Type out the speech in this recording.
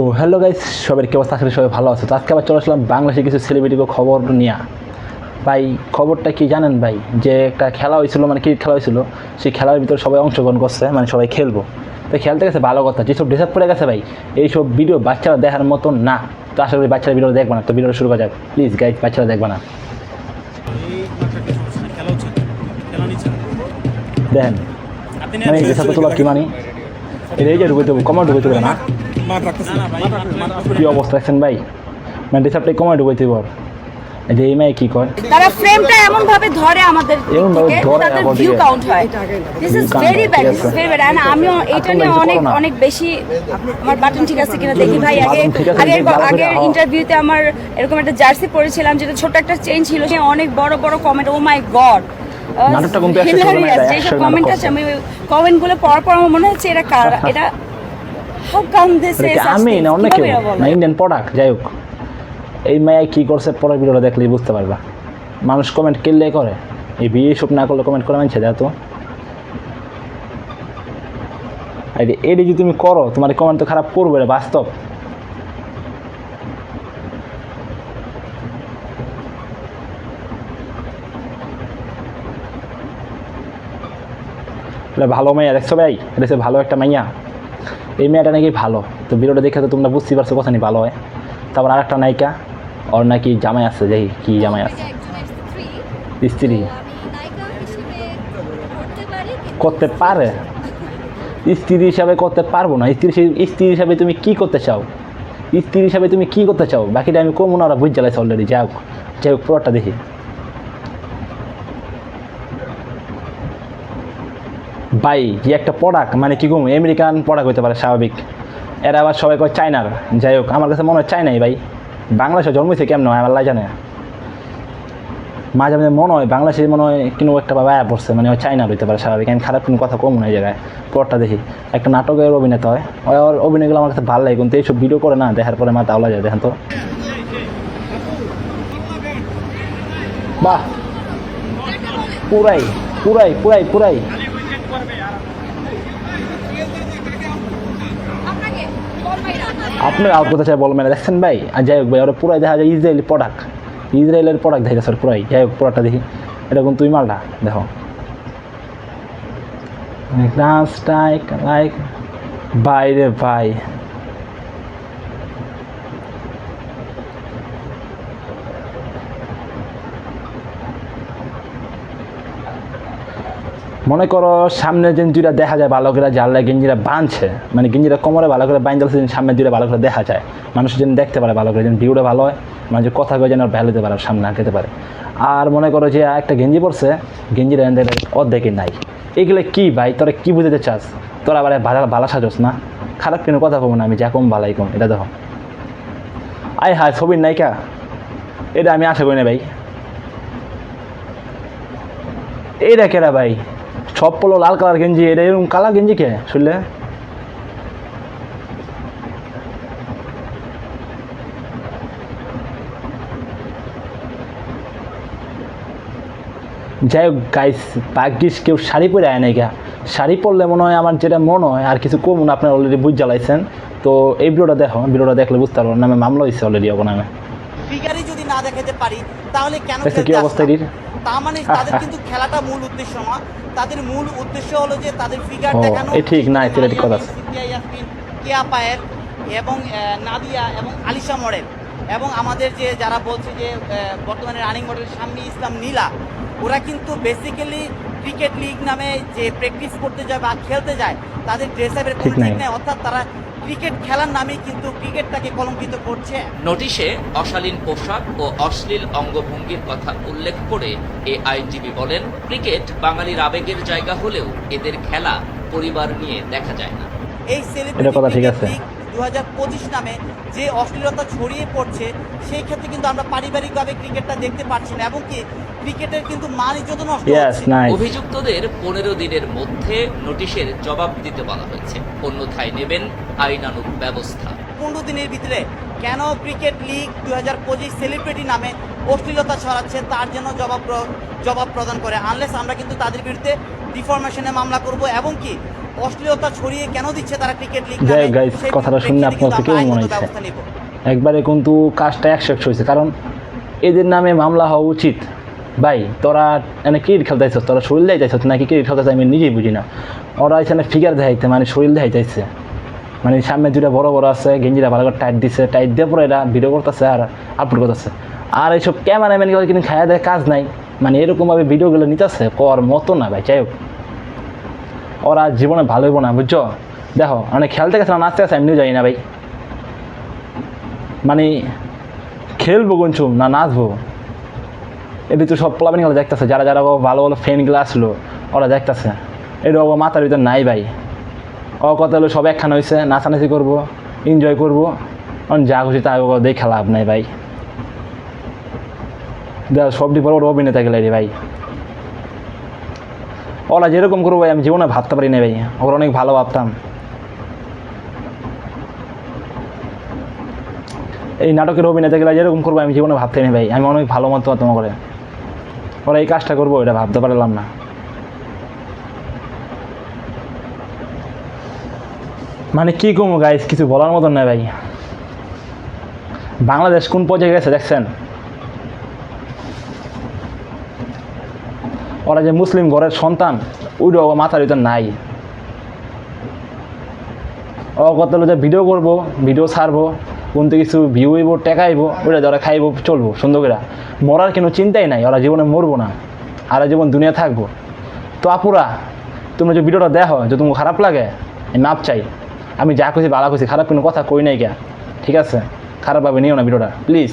তো hello guys সবার কি অবস্থা? আসলে সবাই ভালো আছে। তো আজকে আবার চলে আসলাম বাংলাদেশে কিছু সেলিব্রিটিকে খবর নিয়ে। ভাই খবরটা কি জানেন ভাই? যে একটা খেলা হয়েছিল মানে ক্রিকেট খেলা হয়েছিল সেই খেলার ভিতরে সবাই অংশগ্রহণ করছে মানে সবাই খেলব। তো খেলতে গেছে ভালো কথা যেসব ডিসার্ভ পড়ে গেছে ভাই এইসব ভিডিও বাচ্চারা দেখার মতন না। তো আশা করি বাচ্চারা ভিডিও দেখবে না। তো ভিডিও শুরু করা যাক। প্লিজ গাইজ বাচ্চারা দেখবে না। দেখেন। মানে তোলা কি মানে এটা এই যে ঢুকতে কমা ঢুকতে পারে না মাঠ রাখতেছে না, মাঠ রাখতেছে না। কি অবস্থা দেখছেন ভাই? মানে ডিসার্ভটা কমা ঢুকতে পার যে এই মেয়ে কী কয়? তারা ফ্রেমটা এমন ভাবে ধরে আমাদের এমন ভাবে ধরে তাদের ভিউ কাউন্ট হয়। This is very bad this is very bad and আমিও এটা নিয়ে অনেক অনেক বেশি আমার বাটন ঠিক আছে কিনা দেখি ভাই আগে। আগে হাওয়া- ইন্টারভিউতে আমার এরকম একটা জার্সি পরেছিলাম যেটা ছোট একটা চেঞ্জ ছিল সে অনেক বড় বড় কমেন্ট ও মাই গড নাটকটা কিন্তু একশো কমেন্ট আছে আমি কমেন্টগুলো পড়ার পর আমার মনে হচ্ছে এটা কার? এটা হাউ কাম দিস আমি না অন্য কেউ? না ইন্ডিয়ান প্রোডাক্ট যাই হোক। এই মেয়ে কী করছে পরের ভিডিওটা দেখলেই বুঝতে পারবা। মানুষ কমেন্ট কেলে করে। এই বিয়ে সব না করলে কমেন্ট করে মানছে দেয় তো। এটি যদি তুমি করো তোমার কমেন্ট তো খারাপ করবে বাস্তব। ভালো মেয়ে দেখছ ভাই? এটা ভালো একটা মাইয়া এই মেয়েটা নাকি ভালো। তো ভিডিওটা দেখে তো তোমরা বুঝতেই পারছ কথা নেই ভালো হয়। তারপর আরেকটা নায়িকা, ওর নাকি জামাই আছে যাই কি জামাই আছে। স্ত্রী। করতে পারি। স্ত্রী হিসাবে করতে পারব না। স্ত্রী স্ত্রী হিসাবে তুমি কি করতে চাও? স্ত্রী হিসাবে তুমি কি করতে চাও? বাকিটা আমি কমু না, ওরা বুঝ জ্বালাইছে অলরেডি যাই হোক যাই হোক, পুরোটা দেখি। বাই যে একটা প্রোডাক্ট মানে কি কম? আমেরিকান প্রোডাক্ট হতে পারে, স্বাভাবিক। এরা আবার সবাই কয় চায়নার যাই হোক, আমার কাছে মনে হয় চায়নাই ভাই। বাংলাদেশে জন্মেছে কেমন হয়, আমার জানে মাঝে মাঝে মনে হয় বাংলাদেশে মনে হয় কোনো একটা বাবা পড়ছে মানে চাইনা হইতে পারে, স্বাভাবিক। আমি খারাপ কোনো কথা কম এই জায়গায় পরটা দেখি। একটা নাটকের অভিনেতা হয়। ওর অভিনয়গুলো আমার কাছে ভালো লাগে, কিন্তু এইসব ভিডিও করে না, দেখার পরে মাথা তাওলা যায়, দেখেন তো। বাহ! পুরাই পুরাই পুরাই পুরাই। আপনাকে বলবাই আপনি আর কথা চাই বলবেন দেখছেন ভাই? আর যাই হোক ভাই, ওরা পুরাই দেখা যায় ইসরায়েলি প্রোডাক্ট ইসরায়েলের প্রোডাক্ট দেখা স্যার পুরাই। যাই হোক পুরাটা দেখি। এটা কিন্তু তুই মালটা? দেখো। লাইক বাইরে ভাই। মনে করো সামনে গেঞ্জিটা দেখা যায় ভালো করে জানলা গেঞ্জিটা বাঁধছে মানে গেঞ্জিরা কোমরে ভালো করে বাইন যাচ্ছে সামনে দুইটা ভালো করে দেখা যায়। মানুষ যেন দেখতে পারে ভালো করে, যেন ভিউটা ভালো হয় মানে যে কথা কয়ে যেন ভ্যালু দিতে পারে, সামনে আঁকাতে পারে। আর মনে করো যে একটা গেঞ্জি পরছে, গেঞ্জিরা অর্ধেকে নাই। এগুলো কি ভাই? তোরা কি বুঝতে চাস? তোরা আবার ভালো ভালো সাজস না? খারাপ কোনো কথা কম না আমি, যা কম ভালাই কম এটা দেখো। আয় হায়, ছবির নায়িকা। এটা আমি আশা করি না ভাই। এইটা কেরা ভাই? সব পলো লাল কালার গেঞ্জি এটা এরকম কালার গেঞ্জি কে? শুনলে? যাই হোক গাইস ভাগ্যিস কেউ শাড়ি পরে আয় নাই গা। শাড়ি পরলে মনে হয় আমার যেটা মনে হয় আর কিছু কম না আপনার অলরেডি বুঝ জ্বালাইছেন। তো এই ভিডিওটা দেখো ভিডিওটা দেখলে বুঝতে পারব নামে মামলা হয়েছে অলরেডি নামে ফিগারই যদি না দেখাতে পারি তাহলে কেন কি অবস্থা তার মানে তাদের কিন্তু খেলাটা মূল উদ্দেশ্য না। তাদের মূল উদ্দেশ্য হলো যে তাদের ফিগার দেখানো। ঠিক না, এটা ঠিক কথা। কেয়া পায়ের এবং নাদিয়া এবং আলিশা মডেল এবং আমাদের যে যারা বলছে যে বর্তমানে রানিং মডেল শাম্মী ইসলাম নীলা ওরা কিন্তু বেসিক্যালি ক্রিকেট লিগ নামে যে প্র্যাকটিস করতে যায় বা খেলতে যায় তাদের ড্রেস আপের কোনো ঠিক নেই। অর্থাৎ তারা ক্রিকেট খেলার নামে কিন্তু ক্রিকেটটাকে কলঙ্কিত করছে নোটিশে অশালীন পোশাক ও অশ্লীল অঙ্গভঙ্গির কথা উল্লেখ করে এ আইনজীবী বলেন ক্রিকেট বাঙালির আবেগের জায়গা হলেও এদের খেলা পরিবার নিয়ে দেখা যায় না এই এটা কথা ঠিক আছে। দু হাজার পঁচিশ নামে যে অশ্লীলতা ছড়িয়ে পড়ছে সেই ক্ষেত্রে কিন্তু আমরা পারিবারিকভাবে ক্রিকেটটা দেখতে পাচ্ছি না। এবং কি ক্রিকেটের কিন্তু মান ইজ্জত নষ্ট অভিযুক্তদের পনেরো দিনের মধ্যে নোটিশের জবাব দিতে বলা হয়েছে। অন্যথায় নেবেন আইনানুগ ব্যবস্থা। পনেরো দিনের ভিতরে কেন ক্রিকেট লিগ দু হাজার পঁচিশ সেলিব্রিটি নামে অশ্লীলতা ছড়াচ্ছে তার জন্য জবাব জবাব প্রদান করে। আনলেস আমরা কিন্তু তাদের বিরুদ্ধে ডিফরমেশনে মামলা করব এবং কি অশ্লীলতা ছড়িয়ে কেন দিচ্ছে তারা ক্রিকেট লিগ যাই? হোক কথাটা শুনে আপনার কিন্তু থেকেও মনে নিব। একবারে কিন্তু কাজটা একশো একশো হয়েছে কারণ এদের নামে মামলা হওয়া উচিত। ভাই তোরা এনে ক্রিকেট খেলতে খেলতেছ তোরা শরীর দেখাইতেছ নাকি ক্রিকেট খেলতেছে আমি নিজেই বুঝি না। ওরা এখানে ফিগার দেখাইতে মানে শরীর দেখাইতেছে মানে সামনে দুটা বড় বড় আছে গেঞ্জিটা ভালো করে টাইট দিছে টাইট দিয়ে পরে এরা ভিডিও করতেছে আর আপলোড করতেছে। আর এইসব ক্যামেরাম্যান কিন্তু খায়া দেয় কাজ নাই। মানে এরকমভাবে ভিডিওগুলো নিতেছে কর মতো না ভাই যাই হোক। ওরা জীবনে ভালো হইব না, বুঝছ? দেখো মানে খেলতে গেছে না, নাচতে গেছে, এমনিও যাই না ভাই। মানে খেলব কোনছু না নাচবো। এটি তো সব প্লাবিংগুলো দেখতেছে, যারা যারা ভালো ভালো ফ্যানগুলো আসলো, ওরা দেখতেছে। এটা ও মাথার ভিতর নাই ভাই। ও কথা হলো সব একখানে হয়েছে নাচানাচি করব এনজয় করব। অন যা খুশি তা দেখে লাভ নাই ভাই। দেখ সবটি বড় বড় অভিনেতা গেলে রে ভাই। ওরা যেরকম করব ভাই, আমি জীবনে ভাবতে পারি না ভাই। ওরা অনেক ভালো ভাবতাম। এই নাটকের অভিনেতাগুলো যেরকম করব, আমি জীবনে ভাবতে নেই ভাই। আমি অনেক ভালো মতো তোমার করে। ওরা এই কাজটা করব, এটা ভাবতে পারলাম না। মানে কি কমো গাইস কিছু বলার মতন নয় ভাই। বাংলাদেশ কোন পর্যায়ে গেছে, দেখছেন? ওরা যে মুসলিম ঘরের সন্তান, ওইটা ও মাথার ভিতর নাই। ও কত যে ভিডিও করব ভিডিও ছাড়বো কোনতে কিছু ভিউ হইব, টেকাইবো, ওইটা যারা খাইবো, চলবো, সুন্দর করে। মরার কোনো চিন্তাই নাই, ওরা জীবনে মরবো না আর জীবন দুনিয়া থাকব। তো আপুরা তুমি যে ভিডিওটা দেখো, যে তোমার খারাপ লাগে মাপ চাই। আমি যা খুশি ভালো খুশি, খারাপ কোনো কথা কই নাই কে ঠিক আছে? খারাপ খারাপভাবে নিও না ভিডিওটা প্লিজ